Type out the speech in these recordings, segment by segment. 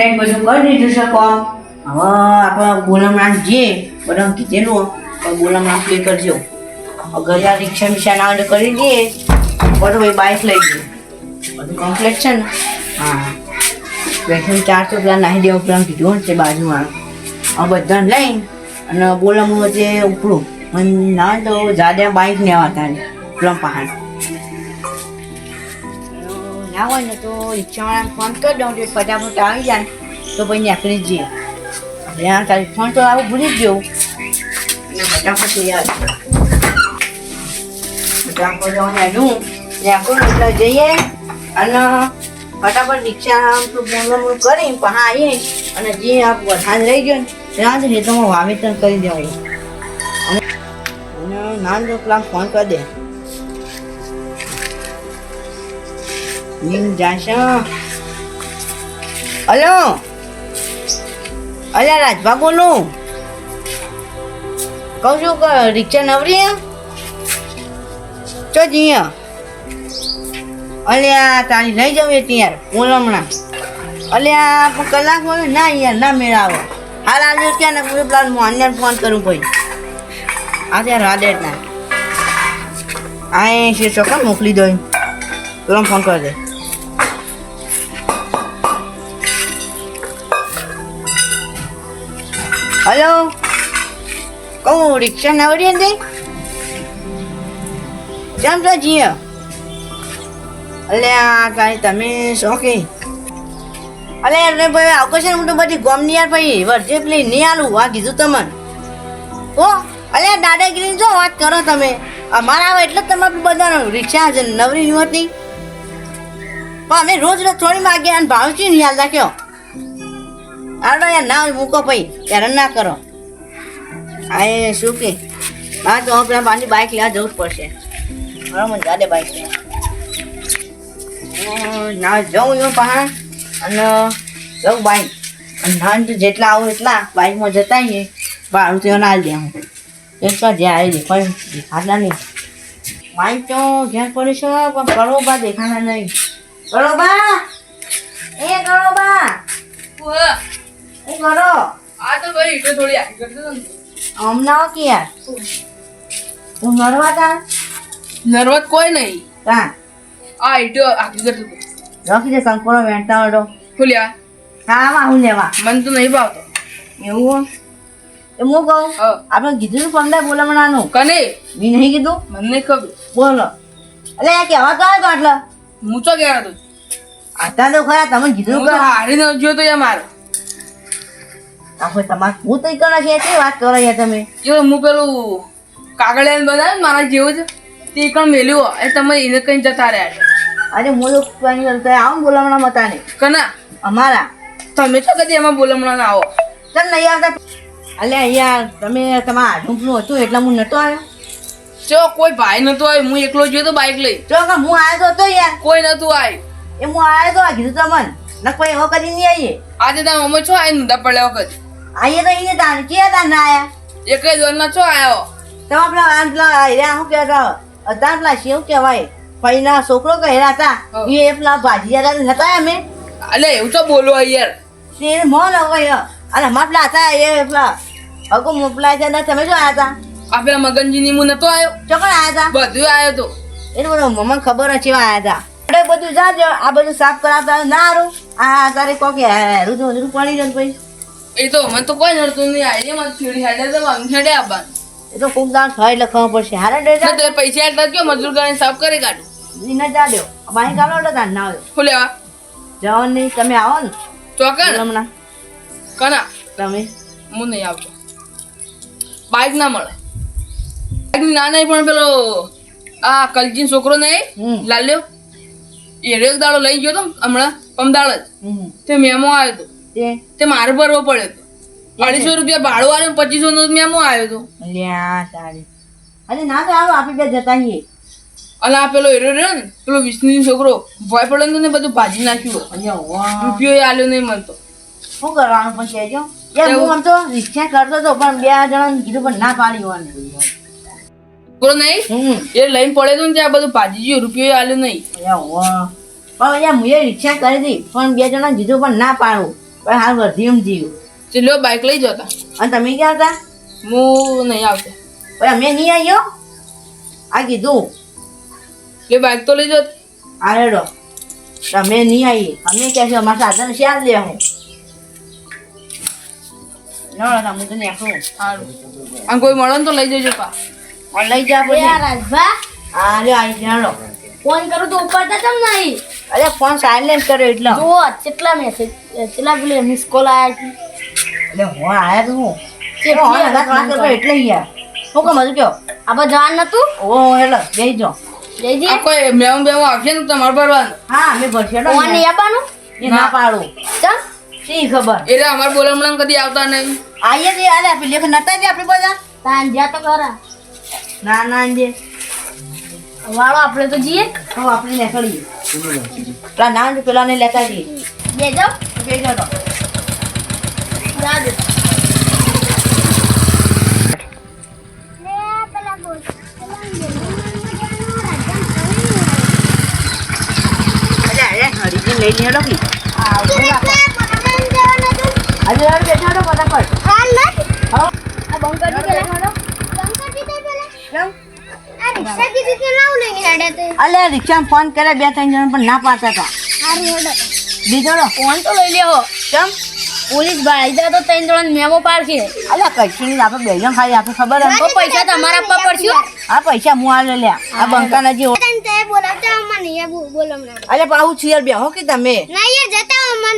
Complete બધું કરી દીધું કોમ હવે આપણે બોલમણાં જે, બધા કીધેલું પણ બોલમણાં પે કરજો. ઘરે રિક્ષા બિક્ષા ના કરી દઈએ. બરોબર બાઇક લઈ જઈએ. બધું કમ્પ્લેટ છે ને? હા. બેઠું ચાર તો પેલા નાહી દેવા પેલા કીધું તે બાજુમાં. આ બધાને લઈને અને બોલમણું વચ્ચે ઉપડું. અને ના તો જાડે બાઇક નહીં આવતા પેલા પહાડ. ના હોય ને તો રિક્ષાવાળાને ફોન કરી દઉં તો ફટાફટ આવી જાય તો પછી નીકળી જઈએ. આ તારી ફોન તો આવું ભૂલી જ એટલે ફટાફટ આવજો ફટાફટ એનું નીકળું એટલે જઈએ અને ફટાફટ રિક્ષા બોલવાનું કરી પછી આવીએ અને જે આ વરસાદ રહી ગયો ને, ત્યાં જ ખેતરમાં વાવેતર કરી દેવાય. અને નાન પેલા ફોન કરી દે. નીમ હલો. અલ્યા રાજભા બોલું. કહું છું કે રિક્ષા નવરી ચો જીયા અલ્યા, તારી લઈ જવી એ યાર હું હમણાં. અલ્યા કલાક ના યાર, ના મેળાવો. હાલ આવ્યો ત્યાં ને પૂરે હું અન્ય ફોન કરું ભાઈ. આ ત્યાં રાડેટ ના. આ છે, ચોક્કસ મોકલી દઉં. પેલો ફોન કરી દે. હલો? કહું, રિક્ષા નવરી હતી કેમ છો જીઓ અલે આ કાંઈ તમે શોખી? અલે અરે ભાઈ, આવતો છે હું તો બધી ગોમની યાર ભાઈ વર્જે પેલી નહીં આલું, આ કીધું તમને. ઓ અલે દાદાગીરી જો વાત કરો તમે. અમારા આવે એટલે જ તમે બધાનો રિક્ષા છે નવરી નહોતી હોતી પણ અમે રોજ રોજ થોડી માગીએ અને ભાવ છે ને યાદ રાખ્યો. આડો યાર, ના મૂકો ભાઈ હેરાન ના કરો. આ એ શું કે? હા તો આપણે મારી બાઇક લેવા જવું જ પડશે. બરાબર જાડે બાઇક ના જાઉં એવું પહાણ અને જાઉં બાઇક અને નાન જેટલા આવું એટલા બાઇકમાં જતા આવીએ ભાડું તો ના દે હું તો જ્યાં આવી પણ દેખાતા નહીં. બાઇક તો જ્યાં પડે છે, પણ કરોબા દેખાતા નહીં. કરોબા એ કરોબા એ કરો આ તો ભાઈ ઈટો થોડી આગળ કરતો. હમણાં કે યાર. હું નરવા તા નર્વસ કોઈ નહીં. તા આ ઈટો આગળ કરતો. રાખી દે વેણતા હતો ખુલ્યા. હા આમાં હું લેવા. મન તો નહીં ભાવતો. એવું એ હું કહું? આપણે કીધું તું પંદર બોલામણાનું કને? મેં નહીં કીધું? મને ખબર. બોલો. એટલે આ કહેવા તો આવ્યો એટલે હું તો ગયા હતો આટલા તો ખરા તમે કીધું તો હારી ન ગયો તો યાર મારો. આપણે તમારે હું તો કરો છે તે વાત કરો યાર તમે? જો હું પેલું કાગળિયા બનાવ્યું મારા જેવું જ તે કણ મેલ્યું એ તમે એને કઈ જતા રહ્યા છે. અરે હું કઈ કરતા આવું બોલામણા મતા ને કના? અમારા. તમે તો કદી એમાં બોલામણા ના આવો. ચાલ નહીં આવતા? અલ્યા યાર તમે તમારા ઢૂંકનું હતું એટલે હું નતો આવ્યો. જો કોઈ ભાઈ નતો આવ્યો હું એકલો જોયો તો બાઇક લઈ. જો હું આવ્યો તો યાર? કોઈ નતું આવ્યું એ હું આવ્યો તો આ કીધું તમને ના કોઈ એવો કરી નહીં આવીએ આજે તમે અમે છો આવીને ઊંધા પડ્યા વખત? આઈએ તો અહીંયા તાણ કે તાણ ના આયા? એક જ વાર ના છો આવ્યો તમે આપણા આ પેલા હેરા શું કહેતા? હતા પેલા શેવ કહેવાય? ભાઈના છોકરો કહેરા હતા એ પેલા ભાજીયા હતા અમે અલે એવું તો બોલો યાર. શેર મોન હવે અને અમારા પેલા હતા એ પેલા અગો મોપલા છે ને તમે શું આવ્યા હતા આ પેલા મગનજી ની નતો આવ્યો ચોકડ આયા હતા બધું આવ્યો તો. એટલે બધું મમ્મને ખબર નથી આવ્યા હતા બધું જાજો આ બધું સાફ કરાવતા ના હારું. આ તારે કોકે હારું તો હજુ પડી જાય પછી એ તો મને તો કોઈ નડતું નહીં. આવી મને છેડી હેડે તો હેડે આવવાનું એ તો ખૂબ દાણ થાય એટલે ખબર પડશે. હારે ડે ના તો પૈસા એટલા જ કયો મજૂર કરીને સાફ કરી કાઢું. એને જા દો. બાઈ કાલો એટલે તાર ના આવ્યો શું લેવા? જવાનું નહીં. તમે આવો ને. ચોકન હમણાં. કના? તમે. હું નહીં આવતો. બાઈક ના મળે. બાઇક ના નહીં પણ પેલો આ કલજીન છોકરો નહીં? લાલ્યો? એ દાડો લઈ ગયો તો હમણાં? પમદાળ જ. તે મેમો આવ્યો હતો તે મારે ભરવો પડ્યો હતો. અઢીસો રૂપિયા ભાડું આવ્યું પચીસો નો મેમો આવ્યો હતો. લ્યા તારી. અરે ના તો આવો આપણે બે જતા આવીએ અને આ પેલો હીરો રહ્યો ને પેલો વિષ્ણુ છોકરો ભય પડે ને બધું ભાજી નાખ્યું. રૂપિયો આલ્યો નહીં મળતો. શું કરવાનું પછી યાર હું આમ તો રિક્ષા કરતો હતો પણ બે જણા કીધું પણ ના પાડી હોવાનું છોકરો નહીં? એ લઈને પડે તો ને ત્યાં બધું ભાજી ગયું રૂપિયો આલ્યો નહીં. પણ મુએ રિક્ષા કરી હતી પણ બે જણા કીધું પણ ના પાડું. પણ હાલ વર્ધી જીવ. ચલો બાઇક લઈ જતા અને તમે ક્યાં હતા? હું નહીં આવતો. પણ અમે નહીં આવ્યો આ કીધું. એ બાઇક તો લઈ જત આ રેડો તમે નહીં આવીએ અમે ક્યાં છે અમારા સાધન શ્યાલ લે હું. કોઈ મળે ને તો લઈ જજો પા. લઈ જા પછી. રાજભા. હા આવી ફોન કરું તો ઉપાડતા કેમ નહીં? અરે ફોન સાયલેન્ટ કર્યો એટલે. જો કેટલા મેસેજ કેટલા પેલી મિસ કોલ આવ્યા એટલે હું આયા તો હું? કે ફોન હતા વાત કરતો એટલે યાર શું કામ હજુ કયો આપણે જવાનું નતું? ઓ એટલે જઈ જો. જયજી આ કોઈ મેવું બેવું આવશે ને તમારે ભરવાનું. હા મેં ભરશે ફોન નહીં આપવાનું? એ ના પાડું. ચમ. શી ખબર? એટલે અમારે બોલમણા કદી આવતા નહીં. આઈએ તે આલે આપણે લેખ નતા દે આપણે બધા? તાન જ્યાં તો ખરા. ના ના જે વાળો આપણે તો જઈએ. તો આપણે નીકળીએ. પેલા ના જ પેલા ને લેતા જઈએ બે જાઓ જઈ જાઓ તો લઈ લે ડોકી આજે બેઠા ફટાફટ. હા કેમ? અલે રિક્ષામાં ફોન કર્યા બે ત્રણ જણ પણ ના પાડતા હતા બીજો ફોન તો લઈ લેવો કેમ? પોલીસ ભાઈ તો ત્રણ જણ મેમો પાડશે. અલે કશું નહીં આપણે બે જણ ખાલી આપણે ખબર હે તો પૈસા તમારા આપવા પડશે. આ પૈસા હું આ લે આ બંકા નજી અરે પાછું ચિયર બે હો કે તમે?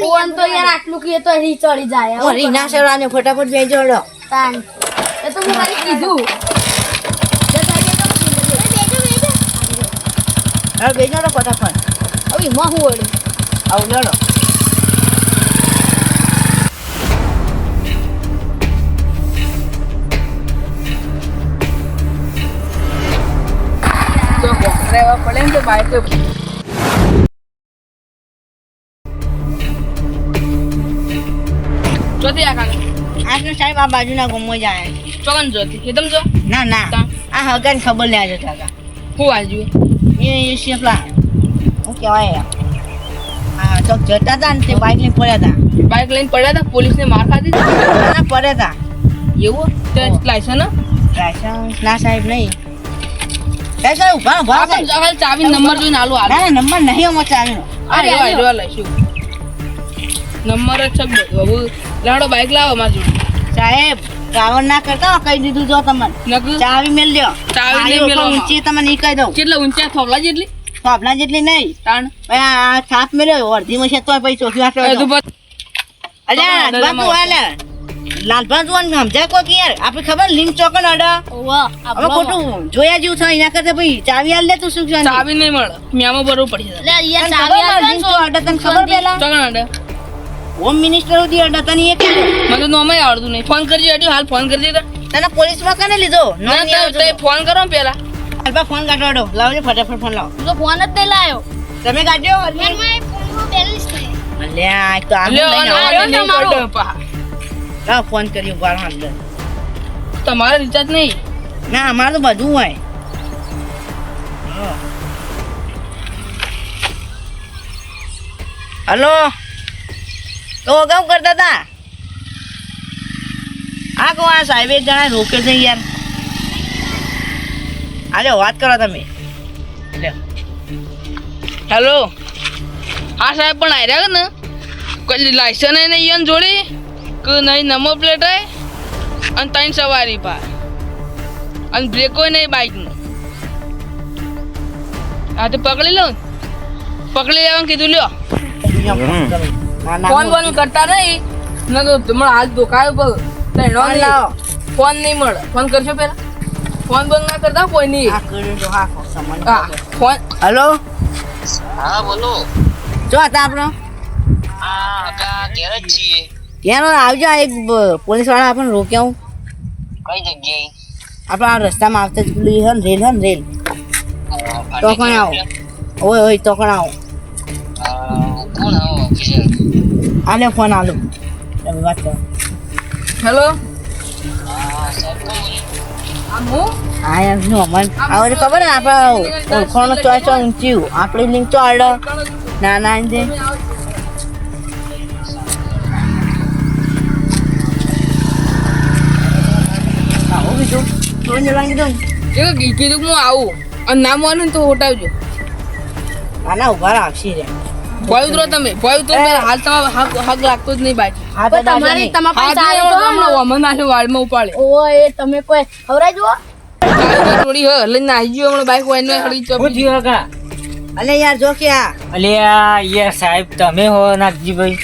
ફોન તો યાર આટલું કહીએ તો અહીં ચડી જાય. રીના સેવરાને ફટાફટ બે ડો તાન. એ તો હું કીધું. હવે બેજો ડો ફટાફટ. હવે એમાં હું વળ્યું આવું લડો રહેવા પડે ને તો જોતી આ કાકા? આપણે સાહેબ આ બાજુના ગમો જાય ચોકન જોતી. કે તમ જો. ના ના. આ હગાને ખબર નહીં આજે કાકા. હું આજુ એ શેપલા શું કહેવાય હા તો જતા હતા ને તે બાઇક લઈને પડ્યા હતા બાઇક લઈને પડ્યા હતા પોલીસને માર ખાધી ના પડ્યા હતા એવું તે લાયસન્સ ના સાહેબ નહીં સાહેબ સાહેબ ઊભા ઊભા સાહેબ. ચાવી નંબર જોઈને આલો ના નંબર નહીં અમારે ચાવીનો અરે ભાઈ જો લઈશું નંબર જ છે બધું લાડો બાઇક લાવો મારી સાહેબ ટ્રાવલ ના કરતા કહી દીધું જો તમને. ચાવી મેલ લ્યો. ચાવી. ઊંચી તમને નહીં કહી દઉં. કેટલા ઊંચા? થોભલા જેટલી? થોભલા જેટલી નહીં. તાણ? ભાઈ આ છાપ મેલ્યો અડધીમાં છે તોય પછી તો. બસ. અલ્યા તું આલે લાલભાન તું આને સમજાય કોક યાર? આપણે ખબર લિંક ચોકન અડા. હવે ખોટું જોયા જેવું થાય એના કરતા ભાઈ ચાવી આલ લે તું શું ચાવી નહીં મળે. મેમો બરોબર પડી જાય યાર ચાવી આલ લિંક છો. અડા તને ખબર પેલા? ચોકન અડે. હોમ મિનિસ્ટર સુધી અડા તને એક મને તો નોમે આવડતું નહીં. ફોન કરજે એડી હાલ ફોન કરી દેતા તને પોલીસમાં કને લીધો? નો તે ફોન કરો પેલા લાલભા ફોન કાઢો લાવજો ફટાફટ ફોન લાવો. તો ફોન જ તે લાયો. તમે કાઢ્યો અલ્યા આ તો આમ લ્યો, લઈને આનો આવો. તમારો. પા. લાવ ફોન કર્યો બાર હાલ તમારે રિચાર્જ નહીં? ના અમારે તો બધું હોય. હલો? તો અગાઉ કરતા હતા? આ કહો આ સાહેબ એક જણા રોકે છે યાર. આજે વાત કરો તમે. હેલો હા સાહેબ પણ આવ્યા ને? કોઈ લાઇસન્સ નહીં ઈવન જોડી? કે નહીં નંબર પ્લેટ હોય અને ત્રણ સવારી પા અને બ્રેકો નહીં બાઇકનું હા તો પકડી લો પકડી લેવાનું કીધું લ્યો. ફોન બોન કરતા નહીં. ન તો તમારા હાથ દુખાયો પગ તૈણો ફોન નહીં. લાવો. ફોન નહીં મળે. ફોન કરશો પેલા ફોન બંધ ના કરતા કોઈ નહીં. ફોન. હલો? હા બોલો. જો હતા આપણો. ઘેર આવજો આ એક પોલીસવાળા આપણને રોક્યા હું કઈ જગ્યાએ? આપણે આ રસ્તામાં આવતા જ પેલું રેલ હે રેલ. તો આવો. ઓય ઓય તો કોણ આવો. કોણ આવો? ઓફિસર? આલે ફોન આલો. તમે વાત કરો. હેલો? આયા નું અમન? આવડે ખબર ને આપણે ઓળખાણો ચો ચો ઊંચ્યું. આપણી લિંક ચો આડો ના ના જે. આવું બીજું. જોઈને લાગી દઉં કીધું હું આવું. અને ના માનું તો ઓટાવજો આના ઊભા આવશે રે. તો તમે તો પેલા હાલ તમારે હક હક લાગતો જ નહીં ભાઈ. તો તમારી તમારા પાસે આવ્યો તો વમન નાખ્યો વાળમાં ઉપાડે. ઓ એ તમે કોઈ ખવરાઈ જુઓ. થોડી હ લઈને નાહી ગયો હમણાં બાઈક વાઈને હળી ચોપી હકા કાકા અલે યાર જો કે આ. અલ્યા યાર સાહેબ તમે હો નાગજીભાઈ.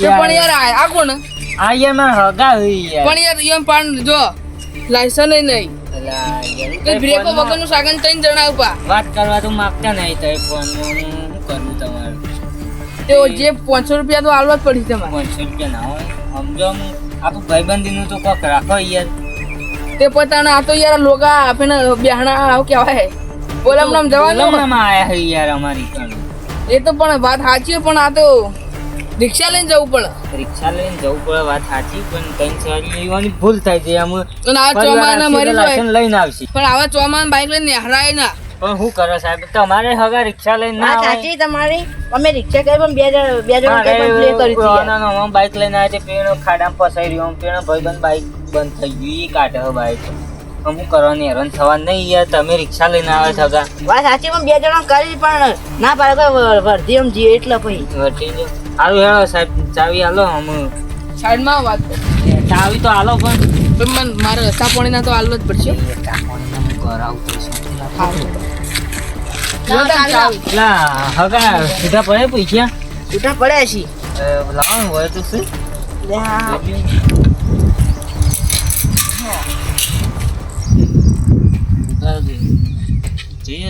તો પણ યાર આ આ કોણ? આ યાર મારા હગા હઈ યાર. પણ યાર એમ પાણ જો લાયસન નહીં. અલા, યાર, બ્રેકો વગરનું સાગન ત્રણ જણા ઉપા વાત કરવા તો માંગતા નહીં તો ફોન કરવું તમારે? તેઓ જે પાંચસો રૂપિયા તો આલવા જ પડી તમારે. પાંચસો રૂપિયા ના હોય સમજો આપણું ભાઈબંધીનું તો કોક રાખો યાર. તે પોતાના આ તો યાર લોગા આપીને બેહણા આવું કહેવાય. બોલામ નામ જવાનું બોલામણામાં આયા હે યાર અમારી એ તો પણ વાત સાચી પણ આ તો રિક્ષા લઈને જવું પડે. રિક્ષા લઈને જવું પડે વાત સાચી પણ ત્રણ સવારી લેવાની ભૂલ થાય છે. આમ અને આ ચોમાના મરી જાય લઈને આવશે. પણ આવા ચોમાના બાઈક લઈને નેહરાય ના. પણ શું કરો સાહેબ? તમારે હવે રિક્ષા લઈને ના સાચી તમારી. અમે રિક્ષા કરી પણ બે હજાર બે જણ કઈ પણ પ્લે કરી હતી બાઈક બાઇક લઈને આવ્યા છે પેણો ખાડામાં ફસાઈ રહ્યો. પેણો ભાઈબંધ બાઇક બંધ થઈ ગયું. એ કાઢે હે બાઇક અમુક કરવાની? હેરાન થવા નહીં યાર. તમે રિક્ષા લઈને આવે છો હગા વાત સાચી પણ બે જણા કરી પણ ના પાડે કોઈ વર્ધી એમ જીએ એટલે પછી. વર્ધી જો સારું હેળો સાહેબ. ચાવી હાલો અમે સાઈડમાં વાત કર. ચાવી તો હાલો પણ. પણ મારે રસ્તા પાણીના તો આલવા જ પડશે. પડે પૈસા છૂટા પડ્યા છીએ લાવવાનું હોય તો શું? આ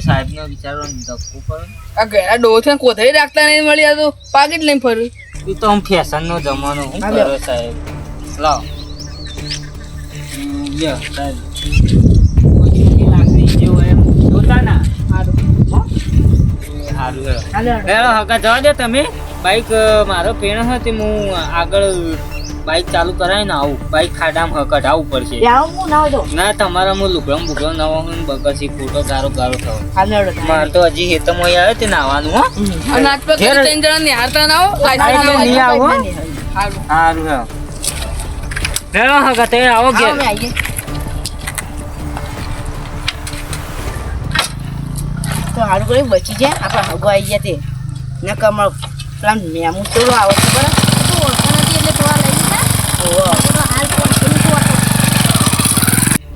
સાહેબ નો વિચારો ધક્કો પડે. આ ઘેરા ડોથે કોથળી રાખતા નહીં મળ્યા તો પાકીટ લઈને ફરું. એ તો આમ ફેશન નો જમાનો હું કરો સાહેબ. લાવ. સાહેબ કોઈ ખોટી લાકડી જેવું એમ જોતા ના સારું સારું હેલો હકા જવા દે તમે બાઈક મારો પેણ હતી હું આગળ બાઈક ચાલુ કરાવીને આવું બાઈક ખાડામાં કઢાવવું પડશે આવું હું ના હોય તમારા હું લુગડો બુગડો નવા હું બકસી ફોટો ગારો ગારો થયો. મારે તો હજી હેતમાં આવે તે નાવાનું હો હમ. અને આજ પર ઘેર- ત્રણ તો હારું કરી બચી જાય. આપણે હગો આવી ગયા તે. ને કમળ પેલા મેમુ તો આવે છે બરાબર?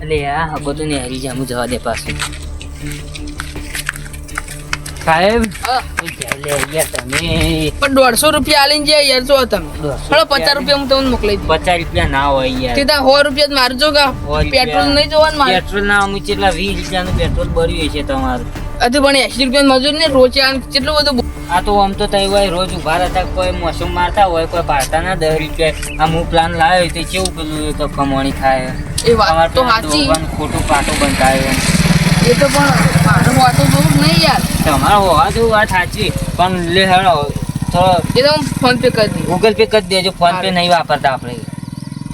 એટલે આ તો ને હરી જામું જવા દે પાછું. સાહેબ? હા. તમે. પણ દોઢસો રૂપિયા આલીને જાય યાર જો તમે. હળો પચાસ રૂપિયા હું તમને મોકલી દઉં. પચાસ રૂપિયા ના હોય યાર. સીધા સો રૂપિયા જ મારજો કા પેટ્રોલ નહીં જોવાનું પેટ્રોલ ના અમે કેટલા વીસ રૂપિયાનું પેટ્રોલ ભર્યું છે તમારું. હજુ પણ એસી રૂપિયા મજૂર ને રોજ આમ કેટલું બધું આ તો આમ તો તઈ હોય રોજ ઊભા રહેતા કોઈ મોસમ મારતા હોય કોઈ પાડતા ના દસ રૂપિયા. આમ હું પ્લાન લાવ્યો તે કેવું પેલું તો કમાણી થાય. એ વાત તો સાચી. ખોટું પાટું બંધાય એ તો પણ મારું વાતો જોવું નહીં યાર. તમારે હોવા જેવું વાત સાચી પણ લે હેડો તો એ તો ફોન પે કરી ગૂગલ પે કરી દેજો ફોન પે નહીં વાપરતા આપણે.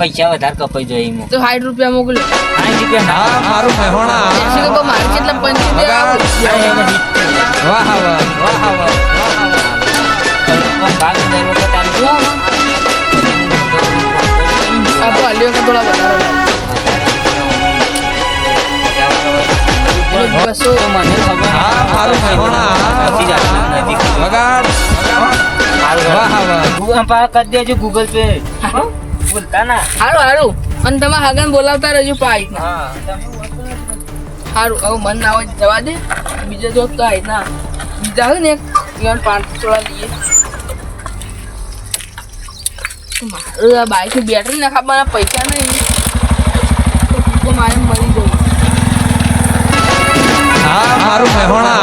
પૈસા વધારે કપાઈ જાય એમાં. તો સાઠ રૂપિયા મોકલ્યો. સાઠ રૂપિયા ના? મારું મહેણા એસી રૂપિયા મારે કેટલા? પંચી. વાહ વાહ વાહ, વાહ. ભાગ દર વખત આમ જો. હાલ્યો કે થોડા વધારે બસો મને ખબર હા, મારું મહેણા. પછી જ આટલા વગાડ વાહ વાહ ગૂગલ પે ભૂલતા ના હારું હારું. અને તમે હાગન બોલાવતા રહેજો પાઈ હા. હારું હવે મન ના હોય જવા દે. બીજો જો તો આવી ના. બીજા હોય ને ઇવન પાંચસો ચોળા લઈએ. મારું આ બાઈક બેટરી ના ખાવાના પૈસા નહીં. તો મારે મરી ગયું હા મારું મહેણા